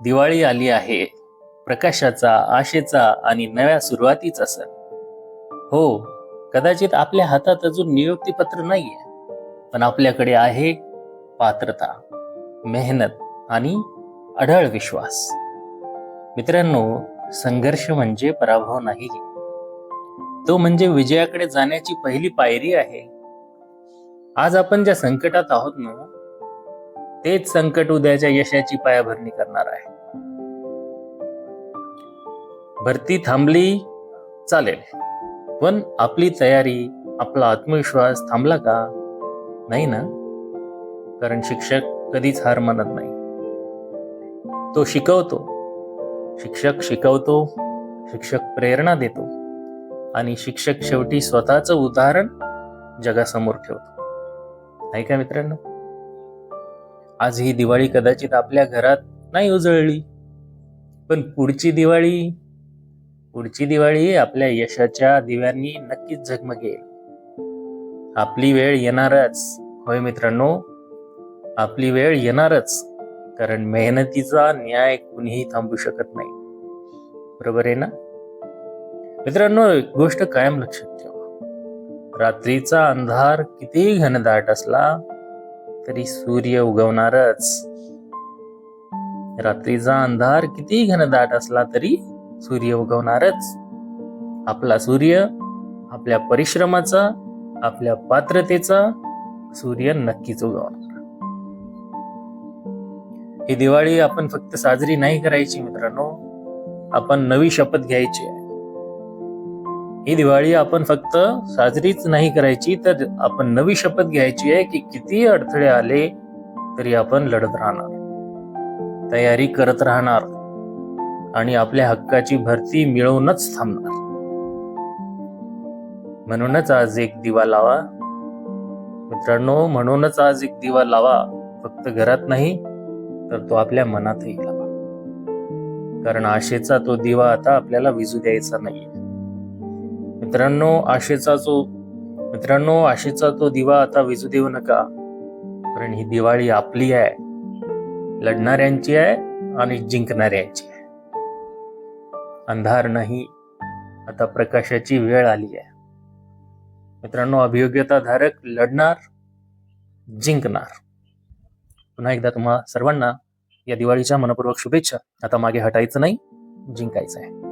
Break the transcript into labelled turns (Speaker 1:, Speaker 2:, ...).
Speaker 1: दिवाळी आली आहे. प्रकाशाचा आशेचा आणि नव्या सुरुवातीचा सण. हो कदाचित आपल्या हातात अजून नियुक्तीपत्र नाहीये पण आपल्याकडे आहे पात्रता मेहनत आणि अढळ विश्वास. मित्रांनो संघर्ष म्हणजे पराभव नाही. तो म्हणजे विजयाकडे जाण्याची पहिली पायरी आहे. आज आपण ज्या संकटात आहोत ना तेच संकट उद्याच्या यशाची पायाभरणी करणार आहे. भरती थांबली चालेल. पण आपली तयारी आपला आत्मविश्वास थांबला का? नाही ना? कारण शिक्षक कधीच हार मानत नाही. तो शिकवतो. शिक्षक शिकवतो शिक्षक प्रेरणा देतो आणि शिक्षक शेवटी स्वतःचं उदाहरण जगासमोर ठेवतो. नाही का मित्रांनो? आज ही दिवाळी कदाचित आपल्या घरात नाही उजळली. पण पुढची दिवाळी पुढची दिवाळी आपल्या यशाच्या दिव्यांनी नक्कीच झगमगेल. आपली वेळ येणारच. होय मित्रांनो आपली वेळ येणारच. कारण मेहनतीचा न्याय कुणीही थांबू शकत नाही. बरोबर आहे ना? मित्रांनो एक गोष्ट कायम लक्षात ठेवा. रात्रीचा अंधार कितीही घनदाट असला तरी सूर्य उगवणारच. रात्रीचा अंधार किती घनदाट असला तरी सूर्य उगवणारच. आपला सूर्य आपल्या परिश्रमाचा आपल्या पात्रतेचा सूर्य नक्कीच उगवणार. ही दिवाळी आपण फक्त साजरी नाही करायची मित्रांनो. आपण नवी शपथ घ्यायची आहे. ही दिवाळी आपण फक्त साजरीच नाही करायची तर आपण नवी शपथ घ्यायची आहे की किती अडथळे आले तरी आपण लढत राहणार. तयारी करत राहणार आणि आपल्या हक्काची भरती मिळवूनच थांबणार. म्हणूनच आज एक दिवा लावा. मित्रांनो म्हणूनच आज एक दिवा लावा. फक्त घरात नाही तर तो आपल्या मनातही लावा. कारण आशेचा तो दिवा आता आपल्याला विजू द्यायचा नाहीये. मित्रांनो आशेचा जो मित्रांनो आशेचा तो दिवा आता विजू देऊ नका. कारण ही दिवाळी आपली आहे. लढणाऱ्यांची आहे आणि जिंकणाऱ्यांची आहे. अंधार नाही आता प्रकाशाची वेळ आली आहे. मित्रांनो अभियोग्यता धारक लढणार जिंकणार. पुन्हा एकदा तुम्हा सर्वांना या दिवाळीच्या मनपूर्वक शुभेच्छा. आता मागे हटायचं नाही जिंकायचं आहे.